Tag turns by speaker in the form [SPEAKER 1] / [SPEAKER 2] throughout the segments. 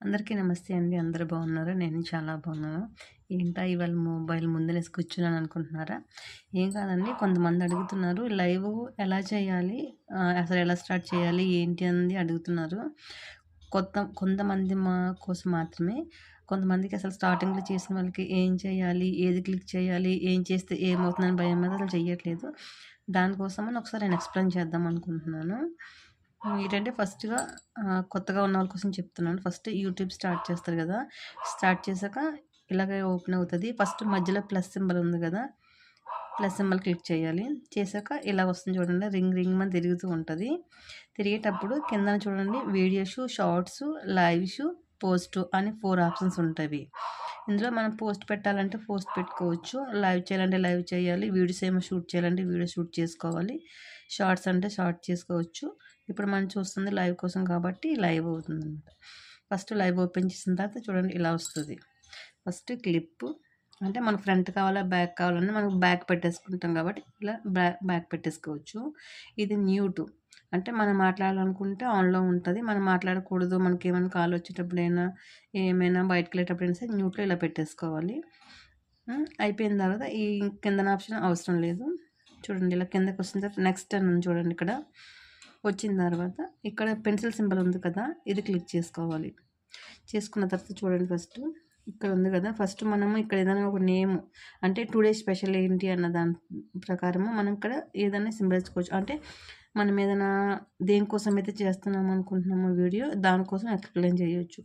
[SPEAKER 1] అందరికీ నమస్తే అండి. అందరూ బాగున్నారా? నేను చాలా బాగున్నాను. ఏంటా ఇవాళ మొబైల్ ముందరేసి కూర్చున్నాను అనుకుంటున్నారా? ఏం కాదండి. కొంతమంది అడుగుతున్నారు లైవ్ ఎలా చేయాలి? అసలు ఎలా స్టార్ట్ చేయాలి? ఏంటి అనేది అడుగుతున్నారు. కొత్త కొంతమంది మా కోసం మాత్రమే. కొంతమందికి అసలు స్టార్టింగ్లో చేసిన వాళ్ళకి ఏం చేయాలి? ఏది క్లిక్ చేయాలి? ఏం చేస్తే ఏమవుతుందని భయం మీద అసలు చేయట్లేదు దానికోసమని ఒకసారి నేను ఎక్స్ప్లెయిన్ చేద్దాం అనుకుంటున్నాను. ఏంటంటే ఫస్ట్గా కొత్తగా ఉన్న వాళ్ళ కోసం చెప్తున్నాను. ఫస్ట్ యూట్యూబ్ స్టార్ట్ చేస్తారు కదా. స్టార్ట్ చేశాక ఇలాగే ఓపెన్ అవుతుంది. ఫస్ట్ మధ్యలో ప్లస్ సింబల్ ఉంది కదా. ప్లస్ సింబల్ క్లిక్ చేయాలి. చేశాక ఇలా వస్తుంది చూడండి. రింగ్ రింగ్ మన తిరుగుతూ ఉంటుంది. తిరిగేటప్పుడు కింద చూడండి. వీడియోస్ షార్ట్స్ లైవ్స్ పోస్ట్ అని ఫోర్ ఆప్షన్స్ ఉంటాయి. ఇందులో మనం పోస్ట్ పెట్టాలంటే పోస్ట్ పెట్టుకోవచ్చు. లైవ్ చేయాలంటే లైవ్ చేయాలి. వీడియోస్ ఏమో షూట్ చేయాలంటే వీడియో షూట్ చేసుకోవాలి. షార్ట్స్ అంటే షార్ట్ చేసుకోవచ్చు. ఇప్పుడు మనం చూస్తుంది లైవ్ కోసం కాబట్టి లైవ్ అవుతుంది అనమాట ఫస్ట్ లైవ్ ఓపెన్ చేసిన తర్వాత చూడండి ఇలా వస్తుంది. ఫస్ట్ క్లిప్ అంటే మనకు ఫ్రంట్ కావాలా బ్యాక్ కావాలన్నా మనం బ్యాక్ పెట్టేసుకుంటాం కాబట్టి ఇలా బ్యాక్ పెట్టేసుకోవచ్చు. ఇది న్యూట్ అంటే మనం మాట్లాడాలనుకుంటే ఆన్లో ఉంటుంది. మనం మాట్లాడకూడదు. మనకి ఏమైనా కాల్ వచ్చేటప్పుడైనా ఏమైనా బయటకు వెళ్ళేటప్పుడైనా సరే న్యూట్లో ఇలా పెట్టేసుకోవాలి. అయిపోయిన తర్వాత ఈ కిందన ఆప్షన్ అవసరం లేదు. చూడండి ఇలా కిందకి వచ్చిన తర్వాత నెక్స్ట్ అని చూడండి ఇక్కడ. వచ్చిన తర్వాత ఇక్కడ పెన్సిల్ సింబల్ ఉంది కదా ఇది క్లిక్ చేసుకోవాలి. చేసుకున్న తర్వాత చూడండి ఫస్ట్. ఇక్కడ ఉంది కదా. ఫస్ట్ మనము ఇక్కడ ఏదైనా ఒక నేమ్ అంటే టుడే స్పెషల్ ఏంటి అన్న దాని ప్రకారము మనం ఇక్కడ ఏదైనా సింబల్ అంటే మనం ఏదైనా దేనికోసం అయితే చేస్తున్నాం అనుకుంటున్నామో వీడియో దానికోసం ఎక్స్ప్లెయిన్ చేయొచ్చు.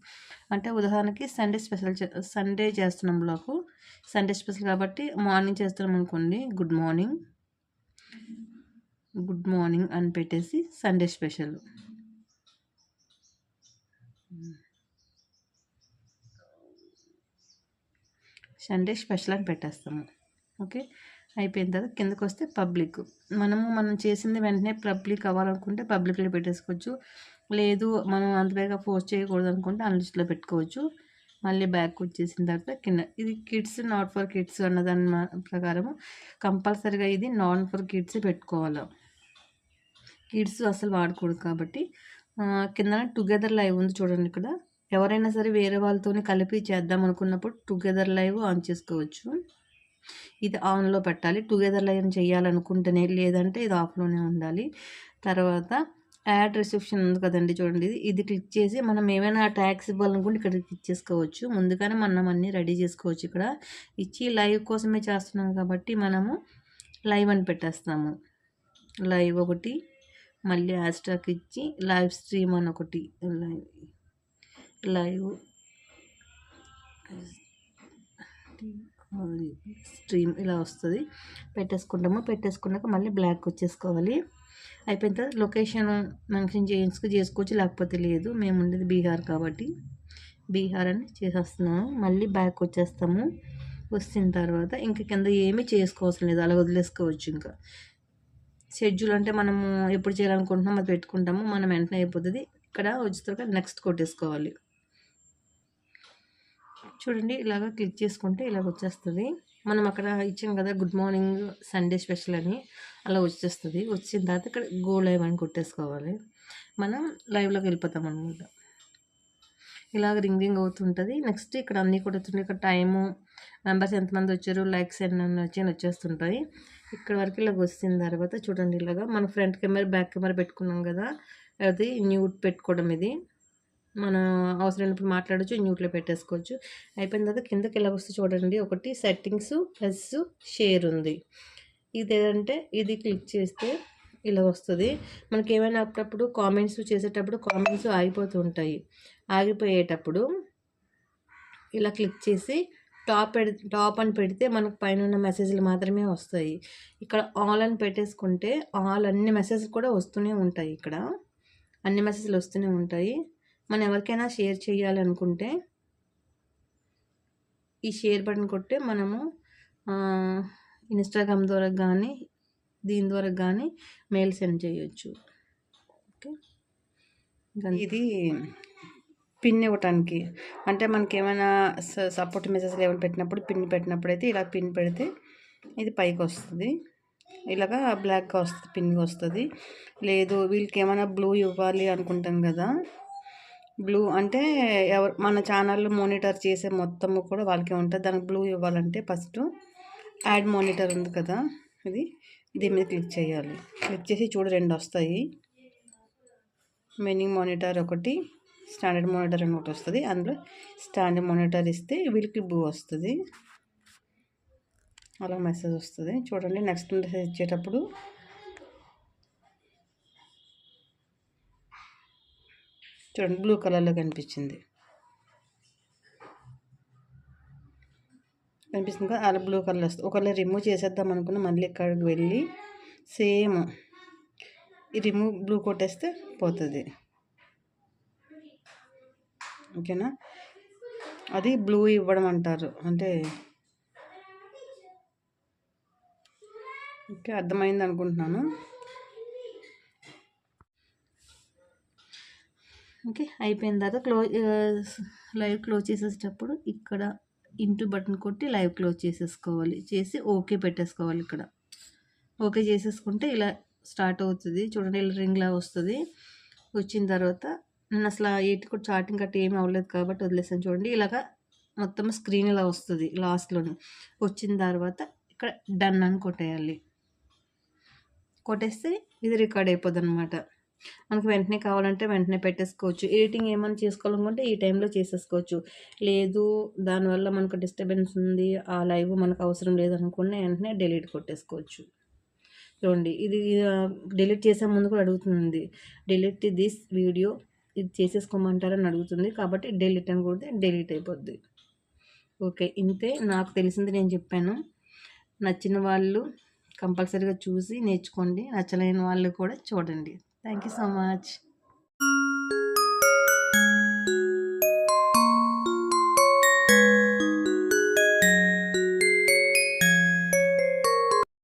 [SPEAKER 1] అంటే ఉదాహరణకి సండే స్పెషల్ సండే చేస్తున్నాం బ్లాకు. సండే స్పెషల్ కాబట్టి మార్నింగ్ చేస్తున్నాం అనుకోండి. Good morning. గుడ్ మార్నింగ్ అని పెట్టేసి సండే స్పెషల్. సండే స్పెషల్ అని పెట్టేస్తాము. ఓకే? అయిపోయిన తర్వాత కిందకు వస్తే పబ్లిక్. మనము మనం చేసింది వెంటనే పబ్లిక్ అవ్వాలనుకుంటే పబ్లిక్లో పెట్టేసుకోవచ్చు. లేదు మనం అంత వేగా ఫోర్స్ చేయకూడదు అనుకుంటే అన్లిస్ట్లో పెట్టుకోవచ్చు. మళ్ళీ బ్యాక్ వచ్చేసిన తర్వాత కింద. ఇది కిడ్స్ నాట్ ఫర్ కిడ్స్ అన్నదాని ప్రకారము. కంపల్సరిగా ఇది నాన్ ఫర్ కిడ్స్ పెట్టుకోవాలి. కిడ్స్ అసలు వాడకూడదు కాబట్టి కింద టుగెదర్ లైవ్ ఉంది చూడండి ఇక్కడ. ఎవరైనా సరే వేరే వాళ్ళతోనే కలిపి చేద్దాం అనుకున్నప్పుడు టుగెదర్ లైవ్ ఆన్ చేసుకోవచ్చు. ఇది ఆన్లో పెట్టాలి. టుగెదర్ లైవ్ చేయాలనుకుంటేనే లేదంటే ఇది ఆఫ్లోనే ఉండాలి. తర్వాత యాడ్ రిసెప్షన్ ఉంది కదండి చూడండి. ఇది ఇది క్లిక్ చేసి మనం ఏమైనా ట్యాక్స్ ఇవ్వాలనుకుంటే ఇక్కడ క్లిక్ చేసుకోవచ్చు. ముందుగానే మనం అన్నీ రెడీ చేసుకోవచ్చు ఇక్కడ. ఇచ్చి లైవ్ కోసమే చేస్తున్నాం కాబట్టి మనము లైవ్ అని పెట్టేస్తాము. లైవ్ ఒకటి మళ్ళీ హ్యాష్టాగ్ ఇచ్చి లైవ్ స్ట్రీమ్ అని ఒకటి. Live live. స్ట్రీమ్ ఇలా వస్తుంది. పెట్టేసుకుంటాము. పెట్టేసుకున్నాక మళ్ళీ బ్లాక్ వచ్చేసుకోవాలి. అయిపోయిన తర్వాత లొకేషన్ మెన్షన్ చేయించుకు చేసుకోవచ్చు. లేకపోతే లేదు. మేము ఉండేది బీహార్ కాబట్టి. బీహార్ అని చేసేస్తున్నాము. మళ్ళీ బ్యాక్ వచ్చేస్తాము. వచ్చిన తర్వాత ఇంకా కింద ఏమీ చేసుకోవాల్సిన లేదు. అలా వదిలేసుకోవచ్చు ఇంకా. షెడ్యూల్ అంటే మనము ఎప్పుడు చేయాలనుకుంటున్నామో అది పెట్టుకుంటాము. మనం వెంటనే అయిపోతుంది. ఇక్కడ వచ్చిన తర్వాత నెక్స్ట్ కొట్టేసుకోవాలి చూడండి ఇలాగ క్లిక్ చేసుకుంటే ఇలాగ వచ్చేస్తుంది. మనం అక్కడ ఇచ్చాం కదా గుడ్ మార్నింగ్ సండే స్పెషల్ అని అలా వచ్చేస్తుంది. వచ్చిన తర్వాత ఇక్కడ గో లైవ్ అని కొట్టేసుకోవాలి. మనం లైవ్లోకి వెళ్ళిపోతాం అనమాట ఇలాగ రింగ్ రింగ్ అవుతుంటుంది. నెక్స్ట్ ఇక్కడ అన్నీ కూడా వస్తుంటాయి. ఇక్కడ టైము మెంబర్స్ ఎంతమంది వచ్చారు లైక్స్ ఎన్ని వచ్చి అని వచ్చేస్తుంటాయి. ఇక్కడ వరకు ఇలాగ వచ్చిన తర్వాత చూడండి ఇలాగా. మనం ఫ్రంట్ కెమెరా బ్యాక్ కెమెరా పెట్టుకున్నాం కదా అది న్యూట్ పెట్టుకోవడం ఇది. మనం అవసరమైనప్పుడు మాట్లాడచ్చు న్యూట్లో పెట్టేసుకోవచ్చు. అయిపోయిన తర్వాత కిందకి ఇలా వస్తే చూడండి. ఒకటి సెట్టింగ్స్ ప్లస్ షేర్ ఉంది. ఇది ఏంటంటే ఇది క్లిక్ చేస్తే ఇలా వస్తుంది. మనకి ఏమైనా అప్పుడప్పుడు కామెంట్స్ చేసేటప్పుడు కామెంట్స్ ఆగిపోతూ ఉంటాయి. ఆగిపోయేటప్పుడు ఇలా క్లిక్ చేసి టాప్ పెడి టాప్ అని పెడితే మనకు పైన ఉన్న మెసేజ్లు మాత్రమే వస్తాయి. ఇక్కడ ఆల్ అని పెట్టేసుకుంటే ఆల్ అన్ని మెసేజ్లు కూడా వస్తూనే ఉంటాయి ఇక్కడ. అన్ని మెసేజ్లు వస్తూనే ఉంటాయి. మనం ఎవరికైనా షేర్ చేయాలనుకుంటే ఈ షేర్ బటన్ కొట్టే మనము ఇన్స్టాగ్రామ్ ద్వారా కానీ దీని ద్వారా కానీ మెయిల్ సెండ్ చేయొచ్చు. ఓకే? ఇది పిన్ ఇవ్వటానికి. అంటే మనకి ఏమైనా సపోర్ట్ మెసేజ్లు ఏమైనా పెట్టినప్పుడు పిన్ పెట్టినప్పుడు అయితే ఇలా పిన్ పెడితే ఇది పైకి వస్తుంది. ఇలాగా బ్లాక్గా వస్తుంది పిన్గా వస్తుంది. లేదు వీళ్ళకి ఏమైనా బ్లూ ఇవ్వాలి అనుకుంటాం కదా బ్లూ అంటే ఎవరు మన ఛానల్ మానిటర్ చేసే మొత్తము కూడా వాళ్ళకే ఉంటుంది. దానికి బ్లూ ఇవ్వాలంటే ఫస్ట్ యాడ్ మానిటర్ ఉంది కదా ఇది. దీని మీద క్లిక్ చేయాలి. క్లిక్ చేసి చూడు రెండు వస్తాయి. మెనింగ్ మానిటర్ ఒకటి స్టాండర్డ్ మానిటర్ అని ఒకటి వస్తుంది. అందులో స్టాండర్డ్ మానిటర్ ఇస్తే వీళ్ళకి బ్లూ వస్తుంది. అలా మెసేజ్ వస్తుంది. చూడండి నెక్స్ట్ మెసేజ్ ఇచ్చేటప్పుడు చూడండి బ్లూ కలర్లో కనిపించింది. కనిపిస్తుంది కదా అలా బ్లూ కలర్ వస్తుంది. ఒకవేళ రిమూవ్ చేసేద్దాం అనుకున్న మళ్ళీ ఇక్కడికి వెళ్ళి సేమ్ ఈ రిమూవ్ బ్లూ కొట్టేస్తే పోతుంది. ఓకేనా అది బ్లూ ఇవ్వడం అంటారు. అంటే ఓకే అర్థమైంది అనుకుంటున్నాను. ఓకే అయిపోయిన తర్వాత క్లోజ్ లైవ్ క్లోజ్ చేసేటప్పుడు ఇక్కడ ఇంటూ బటన్ కొట్టి లైవ్ క్లోజ్ చేసేసుకోవాలి. చేసి ఓకే పెట్టేసుకోవాలి ఇక్కడ. ఓకే చేసేసుకుంటే ఇలా స్టార్ట్ అవుతుంది. చూడండి ఇలా రింగ్లా వస్తుంది. వచ్చిన తర్వాత నేను అసలు ఎయిట్ కూడా చాటింగ్ కట్టి ఏమీ అవ్వలేదు కాబట్టి వదిలేసాను. చూడండి ఇలాగా మొత్తం స్క్రీన్ ఇలా వస్తుంది లాస్ట్లోని. వచ్చిన తర్వాత ఇక్కడ డన్ అని కొట్టేయాలి. కొట్టేస్తే ఇది రికార్డ్ అయిపోద్ది అనమాట మనకు వెంటనే కావాలంటే వెంటనే పెట్టేసుకోవచ్చు. ఎడిటింగ్ ఏమైనా చేసుకోవాలనుకుంటే ఈ టైంలో చేసేసుకోవచ్చు. లేదు దానివల్ల మనకు డిస్టర్బెన్స్ ఉంది ఆ లైవ్ మనకు అవసరం లేదనుకున్న వెంటనే డిలీట్ కొట్టేసుకోవచ్చు. చూడండి ఇది డిలీట్ చేసే ముందు కూడా అడుగుతుంది. డిలీట్ దిస్ వీడియో ఇది చేసేసుకోమంటారని అడుగుతుంది. కాబట్టి డిలీట్ అని కొడితే డిలీట్ అయిపోద్ది. ఓకే ఇంతే నాకు తెలిసింది నేను చెప్పాను. నచ్చిన వాళ్ళు కంపల్సరీగా చూసి నేర్చుకోండి. నచ్చలేని వాళ్ళు కూడా చూడండి. Thank you so much.